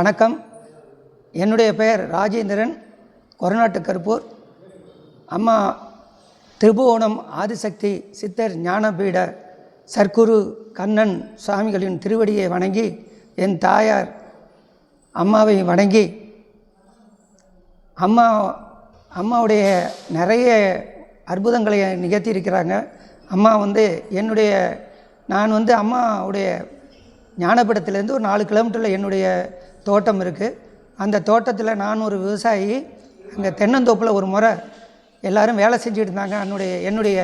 வணக்கம். என்னுடைய பெயர் ராஜேந்திரன் கொரநாட்டு கருப்பூர். அம்மா திருபுவனம் ஆதிசக்தி சித்தர் ஞானபீட சர்க்குரு கண்ணன் சுவாமிகளின் திருவடியை வணங்கி என் தாயார் அம்மாவை வணங்கி அம்மா அம்மாவுடைய நிறைய அற்புதங்களை நிகழ்த்தியிருக்கிறாங்க. அம்மா வந்து என்னுடைய நான் வந்து அம்மாவுடைய ஞானபீடத்துலேருந்து ஒரு நாலு கிலோமீட்டரில் என்னுடைய தோட்டம் இருக்குது அந்த தோட்டத்தில் நான் ஒரு விவசாயி அங்கே தென்னந்தோப்பில் ஒரு முறை எல்லோரும் வேலை செஞ்சுட்டு இருந்தாங்க. என்னுடைய என்னுடைய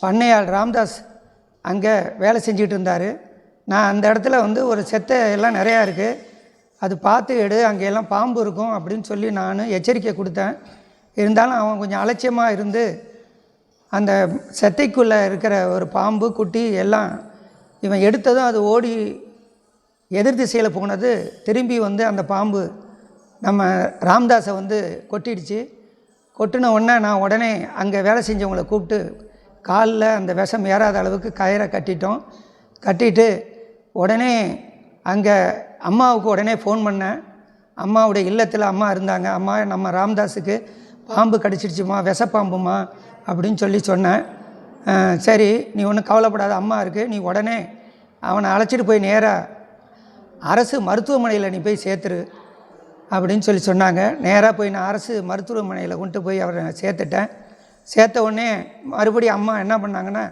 பண்ணையாள் ராம்தாஸ் அங்கே வேலை செஞ்சுட்டு இருந்தார். நான் அந்த இடத்துல வந்து ஒரு செத்தை எல்லாம் நிறையா இருக்குது அது பார்த்து எடு அங்கே எல்லாம் பாம்பு இருக்கும் அப்படின்னு சொல்லி நான் எச்சரிக்கை கொடுத்தேன். இருந்தாலும் அவன் கொஞ்சம் அலட்சியமாக இருந்து அந்த செத்தைக்குள்ளே இருக்கிற ஒரு பாம்பு குட்டி எல்லாம் இவன் எடுத்ததும் அது ஓடி எதிர் திசையில் போனது திரும்பி வந்து அந்த பாம்பு நம்ம ராம்தாஸை வந்து கொட்டிடுச்சு. கொட்டின உடனே நான் உடனே அங்கே வேலை செஞ்சவங்கள கூப்பிட்டு காலில் அந்த விஷம் ஏறாத அளவுக்கு கயிறை கட்டிட்டோம். கட்டிட்டு உடனே அங்கே அம்மாவுக்கு உடனே ஃபோன் பண்ணேன். அம்மாவுடைய இல்லத்தில் அம்மா இருந்தாங்க. அம்மா நம்ம ராம்தாஸுக்கு பாம்பு கடிச்சிடுச்சுமா விஷப்பாம்புமா அப்படின்னு சொல்லி சொன்னேன். சரி நீ ஒன்றும் கவலைப்படாத அம்மா இருக்குது நீ உடனே அவனை அழைச்சிட்டு போய் நேராக அரசு மருத்துவமனையில் நீ போய் சேர்த்துரு அப்படின்னு சொல்லி சொன்னாங்க. நேராக போய் நான் அரசு மருத்துவமனையில் கொண்டு போய் அவரை சேர்த்துட்டேன். சேர்த்த உடனே மறுபடியும் அம்மா என்ன பண்ணாங்கன்னா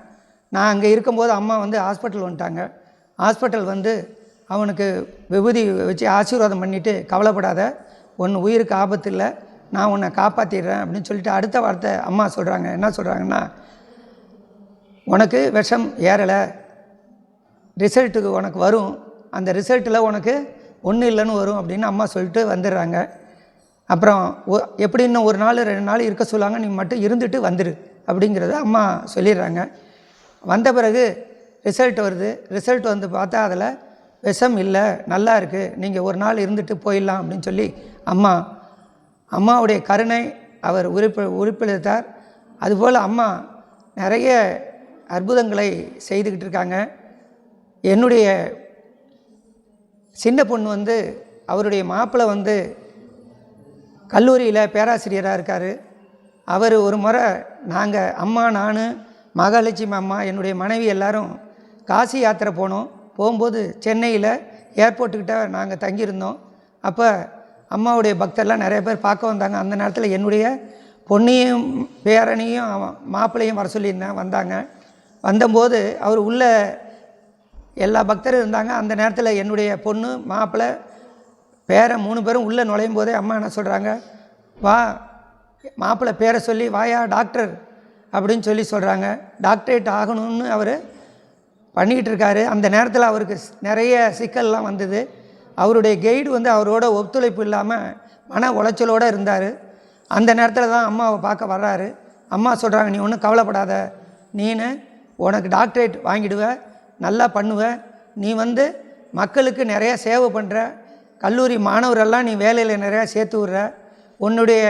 நான் அங்கே இருக்கும்போது அம்மா வந்து ஹாஸ்பிட்டல் வந்துட்டாங்க. ஹாஸ்பிட்டல் வந்து அவனுக்கு விபூதி வச்சு ஆசீர்வாதம் பண்ணிவிட்டு கவலைப்படாத ஒன்று உயிருக்கு ஆபத்து இல்லை நான் உன்னை காப்பாற்றிடுறேன் அப்படின்னு சொல்லிட்டு அடுத்த வார்த்தை அம்மா சொல்கிறாங்க என்ன சொல்கிறாங்கன்னா உனக்கு விஷம் ஏறலை ரிசல்ட்டுக்கு உனக்கு வரும் அந்த ரிசல்ட்டில் உனக்கு ஒன்றும் இல்லைன்னு வரும் அப்படின்னு அம்மா சொல்லிட்டு வந்துடுறாங்க. அப்புறம் ஒ- எப்படி இன்னும் ஒரு நாள் ரெண்டு நாள் இருக்க சொல்லுவாங்க நீ மட்டும் இருந்துட்டு வந்துடு அப்படிங்கிறத அம்மா சொல்லிடுறாங்க. வந்த பிறகு ரிசல்ட் வருது. ரிசல்ட் வந்து பார்த்தா அதில் விஷம் இல்லை நல்லா இருக்குது நீங்கள் ஒரு நாள் இருந்துட்டு போயிடலாம் அப்படின்னு சொல்லி அம்மா அம்மாவுடைய கருணை அவர் உறுப்பி உறுப்பித்தார் அதுபோல் அம்மா நிறைய அற்புதங்களை செய்துக்கிட்டு இருக்காங்க. என்னுடைய சின்ன பொண்ணு வந்து அவருடைய மாப்பிள்ளை வந்து கல்லூரியில் பேராசிரியராக இருக்கார். அவர் ஒரு முறை நாங்கள் அம்மா நான் மகாலட்சுமி அம்மா என்னுடைய மனைவி எல்லாரும் காசி யாத்திரை போனோம். போகும்போது சென்னையில் ஏர்போர்ட்டுக்கிட்ட நாங்கள் தங்கியிருந்தோம். அப்போ அம்மாவுடைய பக்தர்லாம் நிறைய பேர் பார்க்க வந்தாங்க. அந்த நேரத்தில் என்னுடைய பொண்ணையும் பேரனையும் மாப்பிள்ளையும் வர சொல்லியிருந்தேன் வந்தாங்க. வந்தபோது அவர் உள்ளே எல்லா பக்தரும் இருந்தாங்க. அந்த நேரத்தில் என்னுடைய பொண்ணு மாப்பிள்ளை பேரை மூணு பேரும் உள்ளே நுழையும் போதே அம்மா என்ன சொல்கிறாங்க வா மாப்பிள்ளை பேரை சொல்லி வாயா டாக்டர் அப்படின்னு சொல்லி சொல்கிறாங்க டாக்டரேட் ஆகணும்னு அவர் பண்ணிக்கிட்டு இருக்காரு. அந்த நேரத்தில் அவருக்கு நிறைய சிக்கல்லாம் வந்தது. அவருடைய கைடு வந்து அவரோட ஒத்துழைப்பு இல்லாமல் மன உளைச்சலோடு இருந்தார். அந்த நேரத்தில் தான் அம்மாவை பார்க்க வர்றாரு. அம்மா சொல்கிறாங்க நீ ஒன்றும் கவலைப்படாத. நீனு உனக்கு டாக்டரேட் வாங்கிடுவேன் நல்லா பண்ணுவ. நீ வந்து மக்களுக்கு நிறையா சேவை பண்ணுற கல்லூரி மாணவரெல்லாம் நீ வேலையில் நிறையா சேர்த்து விட்ற. உன்னுடைய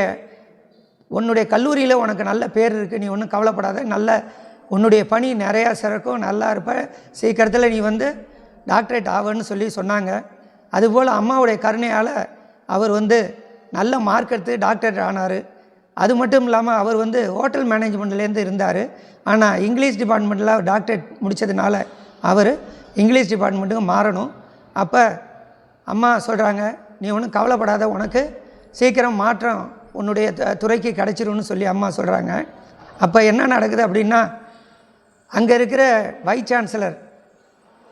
உன்னுடைய கல்லூரியில் உனக்கு நல்ல பேர் இருக்குது நீ ஒன்றும் கவலைப்படாத. நல்ல உன்னுடைய பணி நிறையா சிறக்கும். நல்லா இருப்ப. சீக்கிரத்தில் நீ வந்து டாக்டரேட் ஆவன்னு சொல்லி சொன்னாங்க. அதுபோல் அம்மாவுடைய கருணையால் அவர் வந்து நல்ல மார்க் எடுத்து டாக்டரேட் ஆனார். அது மட்டும் இல்லாமல் அவர் வந்து ஹோட்டல் மேனேஜ்மெண்ட்லேருந்து இருந்தார். ஆனால் இங்கிலீஷ் டிபார்ட்மெண்ட்டில் டாக்டரேட் முடித்ததுனால அவர் இங்கிலீஷ் டிபார்ட்மெண்ட்டுக்கு மாறணும். அப்போ அம்மா சொல்கிறாங்க நீ ஒன்றும் கவலைப்படாத உனக்கு சீக்கிரம் மாற்றம் உன்னுடைய துறைக்கு கிடச்சிரும்னு சொல்லி அம்மா சொல்கிறாங்க அப்போ என்ன நடக்குது அப்படின்னா அங்கே இருக்கிற வைஸ் சான்சலர்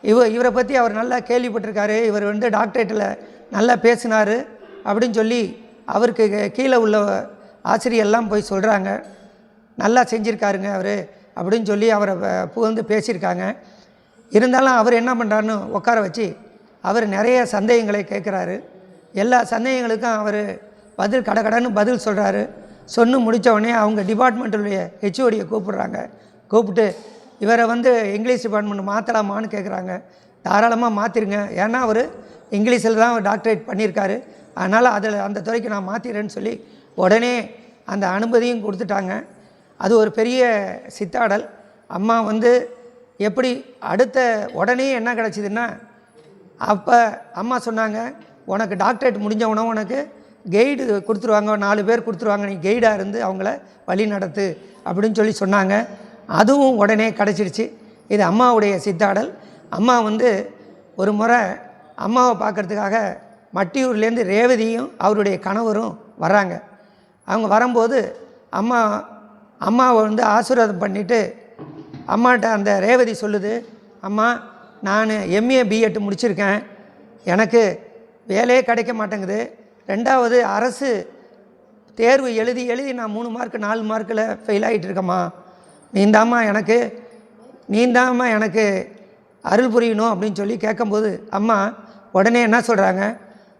இவ இவரை பற்றி அவர் நல்லா கேள்விப்பட்டிருக்காரு. இவர் வந்து டாக்டரேட்டில் நல்லா பேசினார் அப்படின்னு சொல்லி அவருக்கு கீழே உள்ள ஆசிரியர்லாம் போய் சொல்கிறாங்க நல்லா செஞ்சுருக்காருங்க அவர் அப்படின்னு சொல்லி அவரை வ- புகழ்ந்து பேசியிருக்காங்க. இருந்தாலும் அவர் என்ன பண்ணுறாருன்னு உட்கார வச்சு அவர் நிறைய சந்தேகங்களை கேட்குறாரு. எல்லா சந்தேகங்களுக்கும் அவர் பதில் கடகடன்னு பதில் சொல்கிறாரு சொன்னு முடிச்ச உடனே அவங்க டிபார்ட்மெண்ட்டுடைய ஹெச்ஓடியை கூப்பிடுறாங்க. கூப்பிட்டு இவரை வந்து இங்கிலீஷ் டிபார்ட்மெண்ட் மாற்றலாமான்னு கேட்குறாங்க. தாராளமாக மாற்றிருங்க ஏன்னா அவர் இங்கிலீஷில் தான் அவர் டாக்டரேட் பண்ணியிருக்காரு. அதனால் அதில் அந்த துறைக்கு நான் மாற்றிடுறேன்னு சொல்லி உடனே அந்த அனுமதியும் கொடுத்துட்டாங்க. அது ஒரு பெரிய சித்தாடல். அம்மா வந்து எப்படி அடுத்த உடனே என்ன கிடச்சிதுன்னா அப்போ அம்மா சொன்னாங்க உனக்கு டாக்டரேட் முடிஞ்சவனும் உனக்கு கைடு கொடுத்துருவாங்க நாலு பேர் கொடுத்துருவாங்க நீ கைடாக இருந்து அவங்கள வழி நடத்து அப்படின்னு சொல்லி சொன்னாங்க. அதுவும் உடனே கிடச்சிடுச்சு இது அம்மாவுடைய சித்தாடல். அம்மா வந்து ஒரு முறை அம்மாவை பார்க்கறதுக்காக மட்டியூர்லேருந்து ரேவதியும் அவருடைய கணவரும் வர்றாங்க. அவங்க வரும்போது அம்மா அம்மாவை வந்து ஆசீர்வாதம் பண்ணிவிட்டு அம்மாட்ட அந்த ரேவதி சொல்லுது அம்மா நான் எம்ஏ பிஎட் முடிச்சிருக்கேன். எனக்கு வேலையே கிடைக்க மாட்டேங்குது. ரெண்டாவது அரசு தேர்வு எழுதி எழுதி நான் மூணு மார்க் நாலு மார்க்கில் ஃபெயில் ஆகிட்டு இருக்கேம்மா நீந்தாம்மா எனக்கு நீந்தாம்மா எனக்கு அருள் புரியணும் அப்படின்னு சொல்லி கேட்கும்போது அம்மா உடனே என்ன சொல்கிறாங்க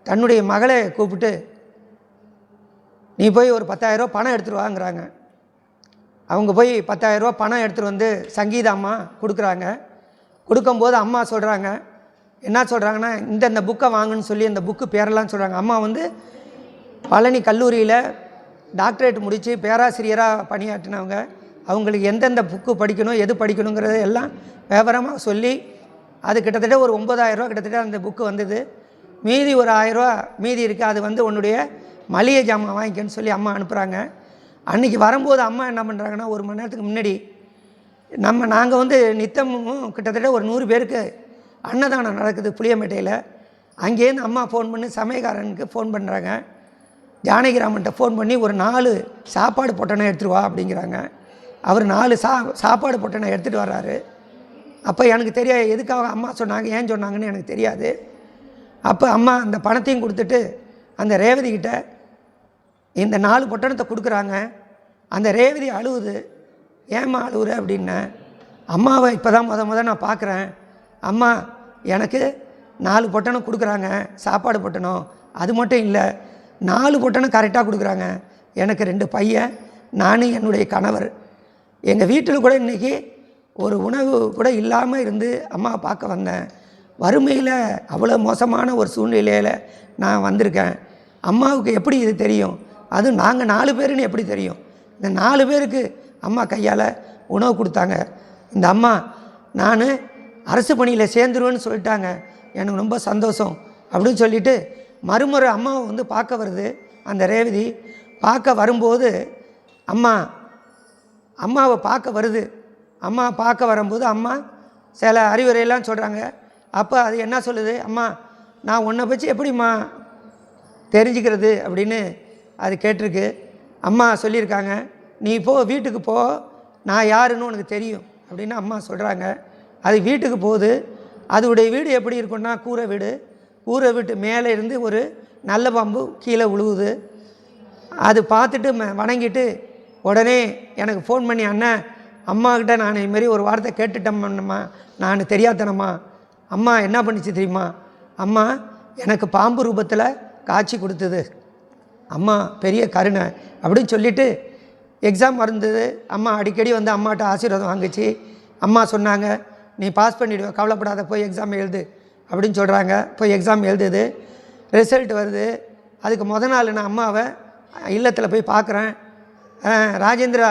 தன்னுடைய மகளை கூப்பிட்டு நீ போய் ஒரு பத்தாயிரரூவா பணம் எடுத்துகிட்டு வாங்குறாங்க. அவங்க போய் பத்தாயிரரூபா பணம் எடுத்துகிட்டு வந்து சங்கீதா அம்மா கொடுக்குறாங்க. கொடுக்கும்போது அம்மா சொல்கிறாங்க என்ன சொல்கிறாங்கன்னா இந்தந்த புக்கை வாங்குன்னு சொல்லி இந்த புக்கு பேரெல்லாம் சொல்கிறாங்க அம்மா வந்து பழனி கல்லூரியில் டாக்டரேட் முடித்து பேராசிரியராக பணியாற்றினவங்க. அவங்களுக்கு எந்தெந்த புக்கு படிக்கணும் எது படிக்கணுங்கிறத எல்லாம் விவரமாக சொல்லி அது கிட்டத்தட்ட ஒரு ஒம்பதாயிரரூவா கிட்டத்தட்ட அந்த புக்கு வந்தது. மீதி ஒரு ஆயிரரூவா மீதி இருக்குது அது வந்து உன்னுடைய மளிகை ஜாமான் வாங்கிக்கன்னு சொல்லி அம்மா அனுப்புகிறாங்க அன்றைக்கி வரும்போது அம்மா என்ன பண்ணுறாங்கன்னா ஒரு மணி நேரத்துக்கு முன்னாடி நம்ம நாங்கள் வந்து நித்தமும் கிட்டத்தட்ட ஒரு நூறு பேருக்கு அன்னதானம் நடக்குது புளியம்பேட்டையில். அங்கேருந்து அம்மா ஃபோன் பண்ணி சமயக்காரனுக்கு ஃபோன் பண்ணுறாங்க ஜானகிராமன்ட்ட ஃபோன் பண்ணி ஒரு நாலு சாப்பாடு பொட்டணம் எடுத்துகிட்டு வா அப்படிங்கிறாங்க. அவர் நாலு சா சாப்பாடு பொட்டணம் எடுத்துகிட்டு வர்றாரு. அப்போ எனக்கு தெரியாது எதுக்காக அம்மா சொன்னாங்க ஏன் சொன்னாங்கன்னு எனக்கு தெரியாது. அப்போ அம்மா அந்த பணத்தையும் கொடுத்துட்டு அந்த ரேவதி கிட்ட இந்த நாலு பொட்டணத்தை கொடுக்குறாங்க. அந்த ரேவதி அழுவுது. ஏம்மா அழுவுற அப்படின்னேன் அம்மாவை இப்போ தான் முத முத நான் பார்க்குறேன். அம்மா எனக்கு நாலு பொட்டணம் கொடுக்குறாங்க. சாப்பாடு பொட்டணம். அது மட்டும் இல்லை நாலு பொட்டணம் கரெக்டாக கொடுக்குறாங்க. எனக்கு ரெண்டு பையன் நான் என்னுடைய கணவர். எங்கள் வீட்டில் கூட இன்றைக்கி ஒரு உணவு கூட இல்லாமல் இருந்து அம்மா பார்க்க வந்தேன். வறுமையில் அவ்வளோ மோசமான ஒரு சூழ்நிலையில் நான் வந்திருக்கேன். அம்மாவுக்கு எப்படி இது தெரியும்? அதுவும் நாங்கள் நாலு பேருன்னு எப்படி தெரியும்? இந்த நாலு பேருக்கு அம்மா கையால் உணவு கொடுத்தாங்க. இந்த அம்மா நான் அரசு பணியில் சேர்ந்துருவேன்னு சொல்லிட்டாங்க. எனக்கு ரொம்ப சந்தோஷம் அப்படின்னு சொல்லிட்டு மறுமுறை அம்மாவை வந்து பார்க்க வருது. அந்த ரேவதி பார்க்க வரும்போது அம்மா அம்மாவை பார்க்க வருது. அம்மா பார்க்க வரும்போது அம்மா சில அறிவுரையெல்லாம் சொல்கிறாங்க அப்போ அது என்ன சொல்லுது? அம்மா நான் உன்னை பற்றி எப்படிம்மா தெரிஞ்சுக்கிறது அப்படின்னு அது கேட்டிருக்கு. அம்மா சொல்லியிருக்காங்க நீ போ வீட்டுக்கு போ நான் யாருன்னு உனக்கு தெரியும் அப்படின்னு அம்மா சொல்கிறாங்க அது வீட்டுக்கு போகுது. அதோடைய வீடு எப்படி இருக்கும்னா கூரை வீடு. கூரை வீட்டு மேலே இருந்து ஒரு நல்ல பாம்பு கீழே விழுவுது அது பார்த்துட்டு ம- வணங்கிட்டு உடனே எனக்கு ஃபோன் பண்ணி அண்ணன் அம்மாக்கிட்ட நான் இதுமாரி ஒரு வார்த்தை கேட்டுட்டேம்மா நான் தெரியாதனம்மா. அம்மா என்ன பண்ணிச்சு தெரியுமா? அம்மா எனக்கு பாம்பு ரூபத்தில் காட்சி கொடுத்தது. அம்மா பெரிய கருணை அப்படின்னு சொல்லிட்டு எக்ஸாம் இருந்தது அம்மா அடிக்கடி வந்து அம்மாட்ட ஆசீர்வாதம் வாங்குச்சு. அம்மா சொன்னாங்க நீ பாஸ் பண்ணிவிடுவ கவலைப்படாத போய் எக்ஸாம் எழுது அப்படின்னு சொல்கிறாங்க போய் எக்ஸாம் எழுதுது. ரிசல்ட் வருது. அதுக்கு முத நாள் நான் அம்மாவை இல்லத்தில் போய் பார்க்குறேன் ராஜேந்திரா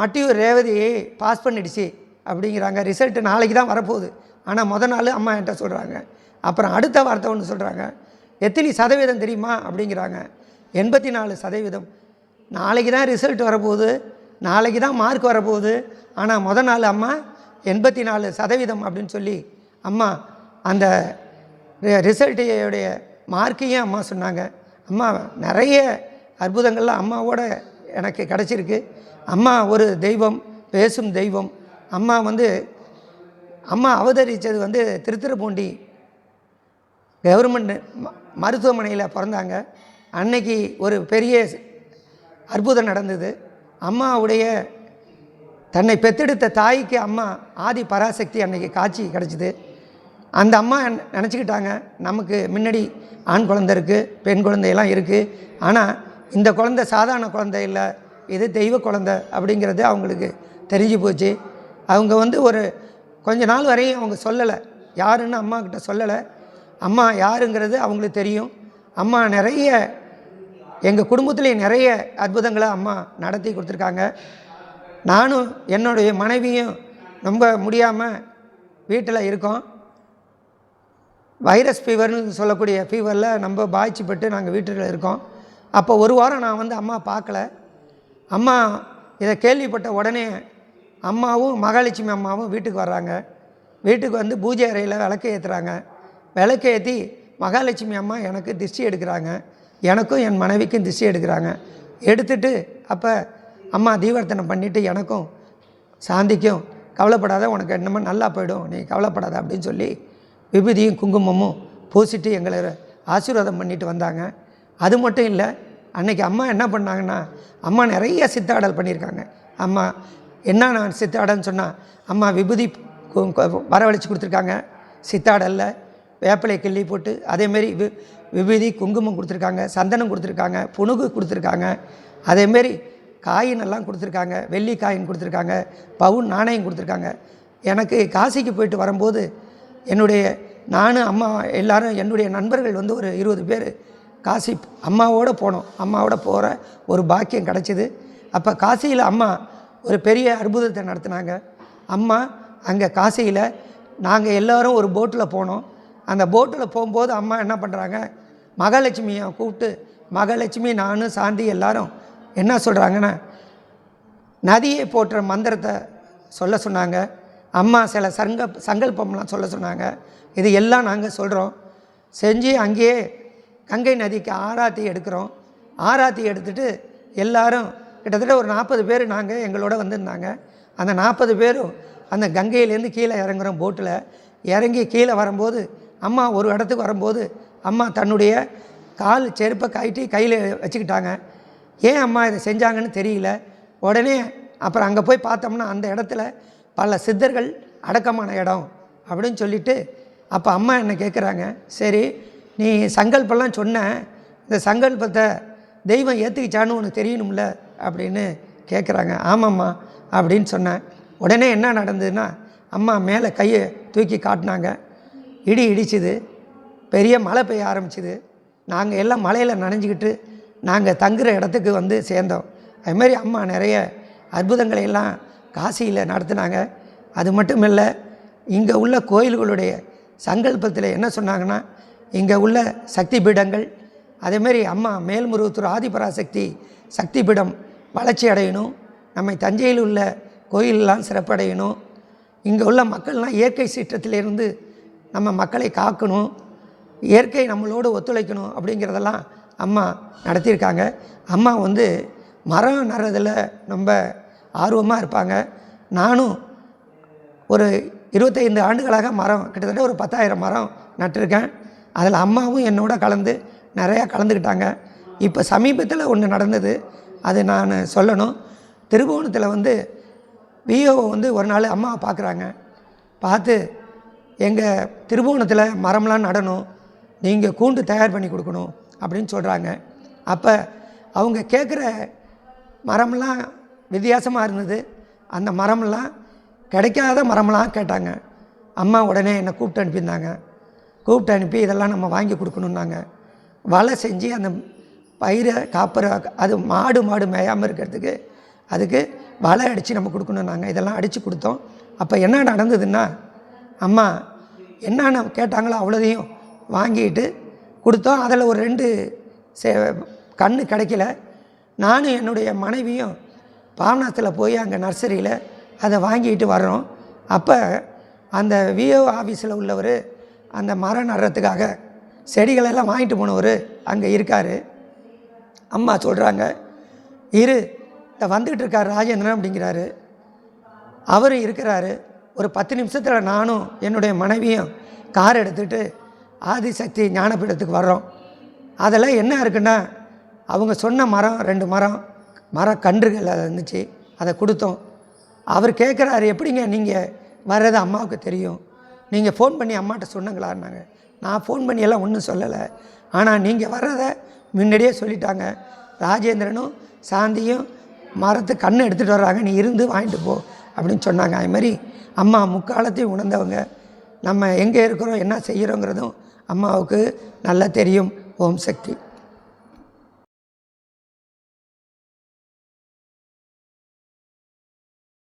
மட்டியூர் ரேவதி பாஸ் பண்ணிடுச்சு அப்படிங்கிறாங்க. ரிசல்ட்டு நாளைக்கு தான் வரப்போகுது. ஆனால் முத நாள் அம்மா என்கிட்ட சொல்கிறாங்க அப்புறம் அடுத்த வார்த்தை ஒன்று சொல்கிறாங்க எத்தனை சதவீதம் தெரியுமா? அப்படிங்கிறாங்க. எண்பத்தி நாலு சதவீதம். நாளைக்கு தான் ரிசல்ட் வரப்போகுது. நாளைக்கு தான் மார்க் வரப்போகுது. ஆனால் முத நாள் அம்மா எண்பத்தி நாலு சதவீதம் அப்படின்னு சொல்லி அம்மா அந்த ரிசல்ட்டையுடைய மார்க்கையும் அம்மா சொன்னாங்க. அம்மா நிறைய அற்புதங்கள்லாம் அம்மாவோட எனக்கு கிடச்சிருக்கு. அம்மா ஒரு தெய்வம் பேசும் தெய்வம். அம்மா வந்து அம்மா அவதரித்தது வந்து திருத்திருப்பூண்டி கவர்மெண்ட் ம- மருத்துவமனையில் பிறந்தாங்க. அன்னைக்கு ஒரு பெரிய அற்புதம் நடந்தது. அம்மாவுடைய தன்னை பெத்தெடுத்த தாய்க்கு அம்மா ஆதி பராசக்தி அன்னைக்கு காட்சி கிடச்சிது. அந்த அம்மா நினச்சிக்கிட்டாங்க நமக்கு முன்னாடி ஆண் குழந்தை இருக்குது பெண் குழந்தையெல்லாம் இருக்குது ஆனால் இந்த குழந்தை சாதாரண குழந்தை இல்லை இது தெய்வ குழந்தை அப்படிங்கிறது அவங்களுக்கு தெரிஞ்சு போச்சு. அவங்க வந்து ஒரு கொஞ்ச நாள் வரையும் அவங்க சொல்லலை. யாருன்னு அம்மா கிட்ட சொல்லலை. அம்மா யாருங்கிறது அவங்களுக்கு தெரியும். அம்மா நிறைய எங்கள் குடும்பத்திலே நிறைய அற்புதங்களை அம்மா நடத்தி கொடுத்துருக்காங்க. நானும் என்னுடைய மனைவியும் ரொம்ப முடியாமல் வீட்டில் இருக்கோம். வைரஸ் ஃபீவர்னு சொல்லக்கூடிய ஃபீவரில் நம்ம பாய்ச்சிப்பட்டு நாங்கள் வீட்டில் இருக்கோம். அப்போ ஒரு வாரம் நான் வந்து அம்மா பார்க்கல. அம்மா இதை கேள்விப்பட்ட உடனே அம்மாவும் மகாலட்சுமி அம்மாவும் வீட்டுக்கு வர்றாங்க. வீட்டுக்கு வந்து பூஜை அறையில் விளக்கு ஏற்றுறாங்க விளக்கு ஏற்றி மகாலட்சுமி அம்மா எனக்கு திஷ்டி எடுக்கிறாங்க. எனக்கும் என் மனைவிக்கும் திசை எடுக்கிறாங்க. எடுத்துட்டு அப்போ அம்மா தீவர்த்தனை பண்ணிவிட்டு எனக்கும் சாந்திக்கும் கவலைப்படாத உனக்கு என்னமோ நல்லா போயிடும் நீ கவலைப்படாத அப்படின்னு சொல்லி விபூதியும் குங்குமமும் பூசிட்டு எங்களை ஆசீர்வாதம் பண்ணிட்டு வந்தாங்க. அது மட்டும் இல்லை அன்னைக்கு அம்மா என்ன பண்ணாங்கன்னா அம்மா நிறைய சித்தாடல் பண்ணியிருக்காங்க. அம்மா என்ன நான் சித்தாடல்னு சொன்னால் அம்மா விபூதி கு- வரவழைச்சி கொடுத்துருக்காங்க. சித்தாடலில் வேப்பிலை கிள்ளி போட்டு அதேமாரி வி விபூதி குங்குமம் கொடுத்துருக்காங்க சந்தனம் கொடுத்துருக்காங்க புணுகு கொடுத்துருக்காங்க அதேமாரி காயின் எல்லாம் கொடுத்துருக்காங்க வெள்ளி காயின் கொடுத்துருக்காங்க பவுன் நாணயம் கொடுத்துருக்காங்க. எனக்கு காசிக்கு போயிட்டு வரும்போது என்னுடைய நானும் அம்மா எல்லாரும் என்னுடைய நண்பர்கள் வந்து ஒரு இருபது பேர் காசி அம்மாவோட போனோம். அம்மாவோட போகிற ஒரு பாக்கியம் கிடச்சிது. அப்போ காசியில் அம்மா ஒரு பெரிய அற்புதத்தை நடத்தினாங்க. அம்மா அங்கே காசியில் நாங்கள் எல்லோரும் ஒரு போட்டில் போனோம். அந்த போட்டில் போகும்போது அம்மா என்ன பண்ணுறாங்க மகாலட்சுமியை கூப்பிட்டு மகாலட்சுமி நானும் சாந்தி எல்லாரும் என்ன சொல்கிறாங்கன்னா நதியை போற்ற மந்திரத்தை சொல்ல சொன்னாங்க. அம்மா சில சங்க சங்கல்பம்லாம் சொல்ல சொன்னாங்க. இது எல்லாம் நாங்கள் சொல்கிறோம் செஞ்சு அங்கேயே கங்கை நதிக்கு ஆராத்தி எடுக்கிறோம். ஆராத்தி எடுத்துட்டு எல்லாரும் கிட்டத்தட்ட ஒரு நாற்பது பேர் நாங்கள் எங்களோட வந்திருந்தாங்க. அந்த நாற்பது பேரும் அந்த கங்கையிலேருந்து கீழே இறங்குறோம் போட்டில் இறங்கி கீழே வரும்போது அம்மா ஒரு இடத்துக்கு வரும்போது அம்மா தன்னுடைய கால் செருப்பை கழட்டி கையில் வச்சுக்கிட்டாங்க. ஏன் அம்மா இதை செஞ்சாங்கன்னு தெரியல. உடனே அப்புறம் அங்கே போய் பார்த்தோம்னா அந்த இடத்துல பல சித்தர்கள் அடக்கமான இடம் அப்படின்னு சொல்லிட்டு அப்போ அம்மா என்னை கேட்குறாங்க சரி நீ சங்கல்பெல்லாம் சொன்ன. இந்த சங்கல்பத்தை தெய்வம் ஏற்றுக்கிச்சான்னு உனக்கு தெரியணும்ல அப்படின்னு கேட்குறாங்க ஆமாம்மா அப்படின்னு சொன்னேன் உடனே என்ன நடந்ததுன்னா அம்மா மேலே கையை தூக்கி காட்டினாங்க. இடி இடிச்சுது. பெரிய மழை பெய்ய ஆரம்பிச்சுது. நாங்கள் எல்லாம் மலையில் நனைஞ்சிக்கிட்டு நாங்கள் தங்குற இடத்துக்கு வந்து சேர்ந்தோம். அதுமாரி அம்மா நிறைய அற்புதங்களை எல்லாம் காசியில் நடத்துனாங்க. அது மட்டும் இல்லை இங்கே உள்ள கோயில்களுடைய சங்கல்பத்தில் என்ன சொன்னாங்கன்னா இங்கே உள்ள சக்தி பீடங்கள் அதேமாரி அம்மா மேல்முருகத்தூர் ஆதிபராசக்தி சக்தி பீடம் வளர்ச்சி அடையணும். நம்ம தஞ்சையில் உள்ள கோயிலெல்லாம் சிறப்படையணும். இங்கே உள்ள மக்கள்லாம் இயற்கை சீற்றத்திலிருந்து நம்ம மக்களை காக்கணும் இயற்கை நம்மளோடு ஒத்துழைக்கணும் அப்படிங்கிறதெல்லாம் அம்மா நடத்தியிருக்காங்க. அம்மா வந்து மரம் நடுறதில் ரொம்ப ஆர்வமாக இருப்பாங்க. நானும் ஒரு இருபத்தைந்து ஆண்டுகளாக மரம் கிட்டத்தட்ட ஒரு பத்தாயிரம் மரம் நட்டிருக்கேன். அதில் அம்மாவும் என்னோட கலந்து நிறையா கலந்துக்கிட்டாங்க. இப்போ சமீபத்தில் ஒன்று நடந்தது அது நான் சொல்லணும். திருபுவனத்தில் வந்து விஓ வந்து ஒரு நாள் அம்மாவை பார்க்குறாங்க பார்த்து எங்கள் திருபுவனத்தில் மரம்லாம் நடணும். நீங்கள் கூண்டு தயார் பண்ணி கொடுக்கணும் அப்படின்னு சொல்கிறாங்க அப்போ அவங்க கேட்குற மரம்லாம் வித்தியாசமாக இருந்தது. அந்த மரம்லாம் கிடைக்காத மரம்லாம் கேட்டாங்க. அம்மா உடனே என்னை கூப்பிட்டு அனுப்பியிருந்தாங்க. கூப்பிட்டு அனுப்பி இதெல்லாம் நம்ம வாங்கி கொடுக்கணுன்னாங்க வலை செஞ்சு அந்த பயிரை காப்புற அது மாடு மாடு மேயாமல் இருக்கிறதுக்கு அதுக்கு வலை அடித்து நம்ம கொடுக்கணுன்னாங்க இதெல்லாம் அடித்து கொடுத்தோம். அப்போ என்ன நடந்ததுன்னா அம்மா என்னென்ன கேட்டாங்களோ அவ்வளோதையும் வாங்கிட்டு கொடுத்தோம். அதில் ஒரு ரெண்டு சே கண் கிடைக்கல. நானும் என்னுடைய மனைவியும் பாவனாத்தில் போய் அங்கே நர்சரியில் அதை வாங்கிட்டு வர்றோம். அப்போ அந்த விஓ ஆஃபீஸில் உள்ளவர் அந்த மரம் நடுறதுக்காக செடிகளெல்லாம் வாங்கிட்டு போனவர் அங்கே இருக்கார். அம்மா சொல்கிறாங்க இரு இந்த வந்துக்கிட்டு இருக்கார் ராஜேந்திரன் அப்படிங்கிறாரு. அவரும் இருக்கிறாரு. ஒரு பத்து நிமிஷத்தில் நானும் என்னுடைய மனைவியும் கார் எடுத்துகிட்டு ஆதிசக்தி ஞானபீடத்துக்கு வர்றோம். அதெல்லாம் என்ன இருக்குன்னா அவங்க சொன்ன மரம் ரெண்டு மரம் மரம் கன்றுகள் அது இருந்துச்சு அதை கொடுத்தோம். அவர் கேட்குறாரு எப்படிங்க நீங்கள் வர்றது அம்மாவுக்கு தெரியும்? நீங்கள் ஃபோன் பண்ணி அம்மாட்ட சொன்னங்களான்னாங்க. நான் ஃபோன் பண்ணியெல்லாம் ஒன்றும் சொல்லலை. ஆனால் நீங்கள் வர்றதை முன்னாடியே சொல்லிட்டாங்க. ராஜேந்திரனும் சாந்தியும் மரத்து கண்ணை எடுத்துகிட்டு வர்றாங்க. நீ இருந்து வாங்கிட்டு போ அப்படின்னு சொன்னாங்க. அது மாதிரி அம்மா முக்காலத்தையும் உணர்ந்தவங்க. நம்ம எங்கே இருக்கிறோம் என்ன செய்கிறோங்கிறதும் அம்மாவுக்கு நல்லா தெரியும். ஓம் சக்தி.